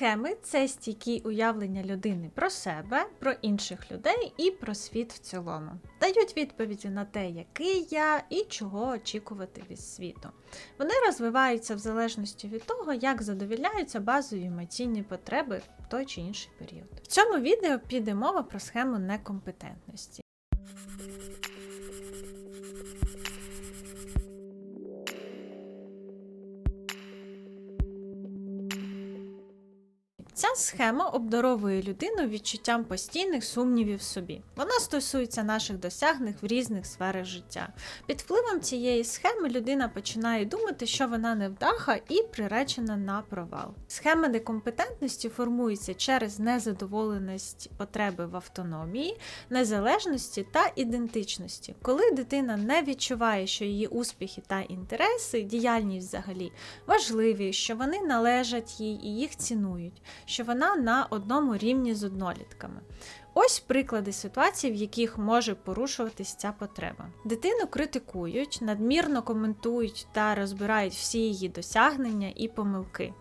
Схеми це стійкі уявлення людини про себе, про інших людей і про світ в цілому. Дають відповіді на те, який я і чого очікувати від світу. Вони розвиваються в залежності від того, як задовільняються базові емоційні потреби в той чи інший період. В цьому відео піде мова про схему некомпетентності. Ця схема обдаровує людину відчуттям постійних сумнівів собі. Вона стосується наших досягнень в різних сферах життя. Під впливом цієї схеми людина починає думати, що вона невдаха і приречена на провал. Схема некомпетентності формується через незадоволеність потреби в автономії, незалежності та ідентичності. Коли дитина не відчуває, що її успіхи та інтереси, діяльність взагалі важливі, що вони належать їй і їх цінують що вона на одному рівні з однолітками. Ось приклади ситуацій, в яких може порушуватись ця потреба. Дитину критикують, надмірно коментують та розбирають всі її досягнення і помилки.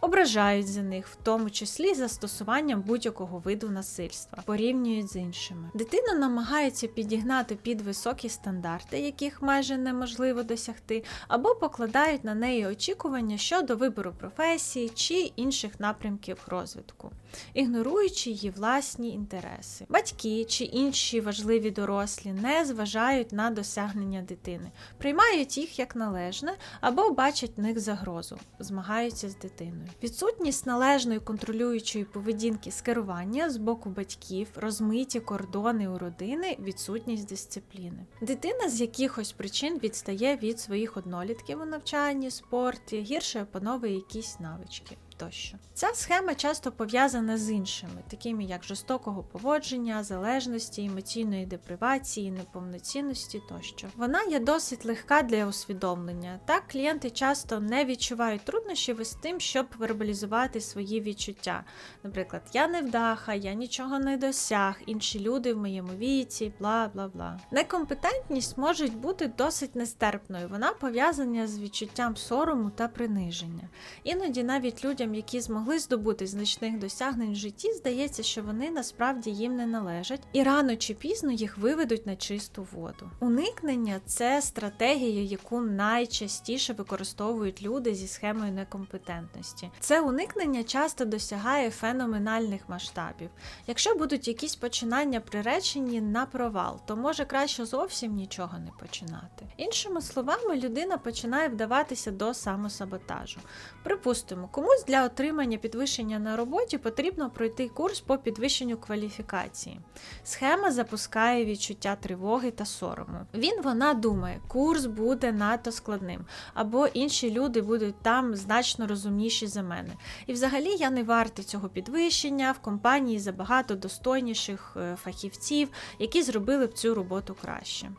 Ображають за них, в тому числі застосуванням будь-якого виду насильства, порівнюють з іншими. Дитину намагаються підігнати під високі стандарти, яких майже неможливо досягти, або покладають на неї очікування щодо вибору професії чи інших напрямків розвитку, ігноруючи її власні інтереси. Батьки чи інші важливі дорослі не зважають на досягнення дитини, приймають їх як належне або бачать в них загрозу, змагаються з дитиною. Відсутність належної контролюючої поведінки з керування з боку батьків, розмиті кордони у родини, відсутність дисципліни. Дитина з якихось причин відстає від своїх однолітків у навчанні, спорті, гірше опановує якісь навички. Тощо ця схема часто пов'язана з іншими, такими як жорстокого поводження, залежності, емоційної депривації, неповноцінності тощо. Вона є досить легка для усвідомлення. Так клієнти часто не відчувають труднощів із тим, щоб вербалізувати свої відчуття. Наприклад, я невдаха, я нічого не досяг, інші люди в моєму віці, бла бла бла. Некомпетентність може бути досить нестерпною. Вона пов'язана з відчуттям сорому та приниження. Іноді навіть людям, які змогли здобути значних досягнень в житті, здається, що вони насправді їм не належать, і рано чи пізно їх виведуть на чисту воду. Уникнення це стратегія, яку найчастіше використовують люди зі схемою некомпетентності. Це уникнення часто досягає феноменальних масштабів. Якщо будуть якісь починання приречені на провал, то може краще зовсім нічого не починати. Іншими словами, людина починає вдаватися до самосаботажу. Припустимо, комусь для отримання підвищення на роботі потрібно пройти курс по підвищенню кваліфікації. Схема запускає відчуття тривоги та сорому. Він вона думає, курс буде надто складним, або інші люди будуть там значно розумніші за мене. І взагалі я не вартий цього підвищення в компанії забагато достойніших е, фахівців, які зробили б цю роботу краще.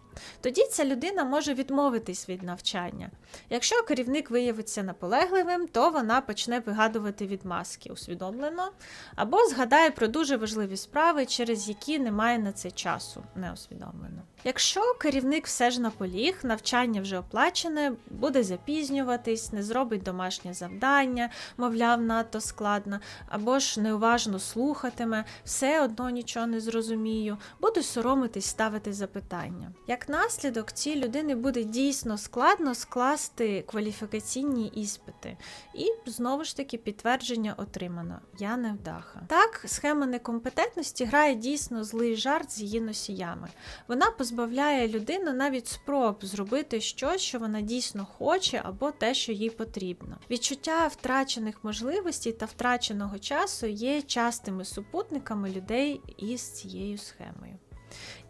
Тоді ця людина може відмовитись від навчання. Якщо керівник виявиться наполегливим, то вона почне вигадувати відмазки усвідомлено, або згадає про дуже важливі справи, через які немає на це часу, неусвідомлено. Якщо керівник все ж наполіг, навчання вже оплачене, буде запізнюватись, не зробить домашнє завдання, мовляв, надто складно, або ж неуважно слухатиме, все одно нічого не зрозумію, буду соромитись ставити запитання. Як наслідок, цій людини буде дійсно складно скласти кваліфікаційні іспити, і знову ж таки підтвердження отримано: я невдаха. Так, схема некомпетентності грає дійсно злий жарт з її носіями. Вона позбавляє людину навіть спроб зробити щось, що вона дійсно хоче, або те, що їй потрібно. Відчуття втрачених можливостей та втраченого часу є частими супутниками людей із цією схемою.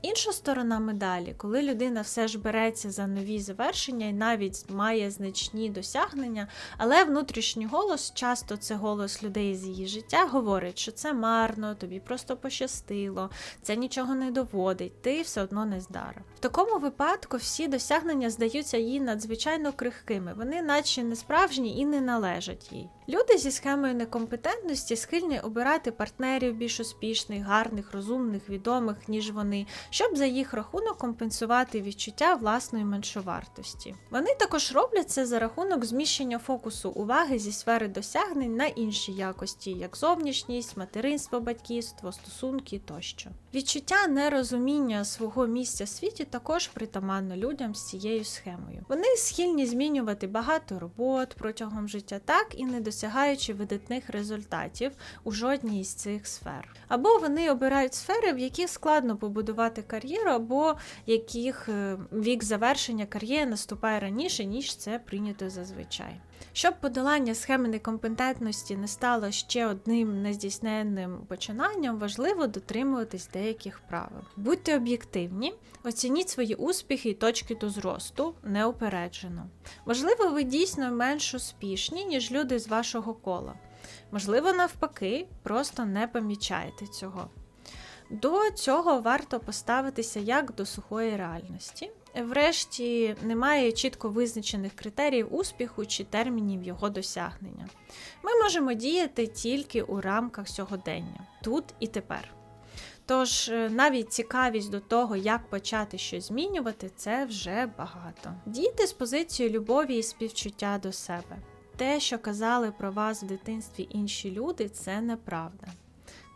Інша сторона медалі, коли людина все ж береться за нові завершення і навіть має значні досягнення, але внутрішній голос, часто це голос людей з її життя, говорить, що це марно, тобі просто пощастило, це нічого не доводить, ти все одно не здара. В такому випадку всі досягнення здаються їй надзвичайно крихкими, вони наче не справжні і не належать їй. Люди зі схемою некомпетентності схильні обирати партнерів більш успішних, гарних, розумних, відомих, ніж вони, щоб за їх рахунок компенсувати відчуття власної меншовартості. Вони також роблять це за рахунок зміщення фокусу уваги зі сфери досягнень на інші якості, як зовнішність, материнство, батьківство, стосунки тощо. Відчуття нерозуміння свого місця в світі також притаманно людям з цією схемою. Вони схильні змінювати багато робот протягом життя, так і не досягаючи видатних результатів у жодній із цих сфер. Або вони обирають сфери, в яких складно побудувати кар'єру, або яких е, вік завершення кар'єри наступає раніше, ніж це прийнято зазвичай. Щоб подолання схеми некомпетентності не стало ще одним нездійсненним починанням, важливо дотримуватись деяких правил. Будьте об'єктивні, оцініть свої успіхи і точки до зросту неупереджено. Можливо, ви дійсно менш успішні, ніж люди з вашого кола. Можливо, навпаки, просто не помічаєте цього. До цього варто поставитися як до сухої реальності. Врешті немає чітко визначених критеріїв успіху чи термінів його досягнення. Ми можемо діяти тільки у рамках сьогодення, тут і тепер. Тож е, навіть цікавість до того, як почати щось змінювати, це вже багато. Дійте з позиції любові і співчуття до себе. Те, що казали про вас в дитинстві інші люди, це неправда.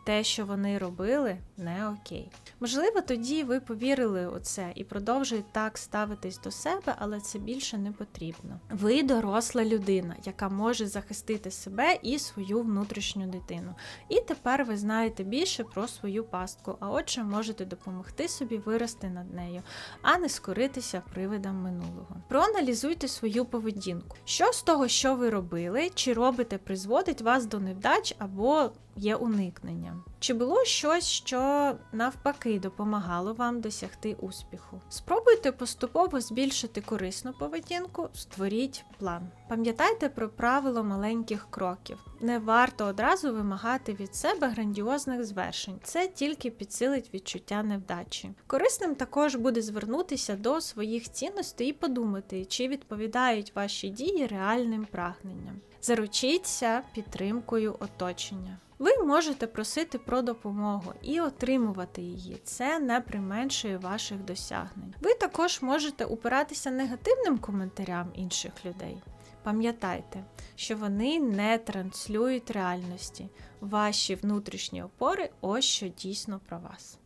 Те, що вони робили, не окей. Можливо, тоді ви повірили у це і продовжуєте так ставитись до себе, але це більше не потрібно. Ви доросла людина, яка може захистити себе і свою внутрішню дитину. І тепер ви знаєте більше про свою пастку, а отже, можете допомогти собі вирости над нею, а не скоритися привидам минулого. Проаналізуйте свою поведінку. Що з того, що ви робили, чи робите, призводить вас до невдач або є уникнення. down. Чи було щось, що навпаки допомагало вам досягти успіху? Спробуйте поступово збільшити корисну поведінку, створіть план. Пам'ятайте про правило маленьких кроків. Не варто одразу вимагати від себе грандіозних звершень. Це тільки підсилить відчуття невдачі. Корисним також буде звернутися до своїх цінностей і подумати, чи відповідають ваші дії реальним прагненням. Заручіться підтримкою оточення. Ви можете просити про допомогу і отримувати її. Це не применшує ваших досягнень. Ви також можете упиратися негативним коментарям інших людей. Пам'ятайте, що вони не транслюють реальності. Ваші внутрішні опори ось що дійсно про вас.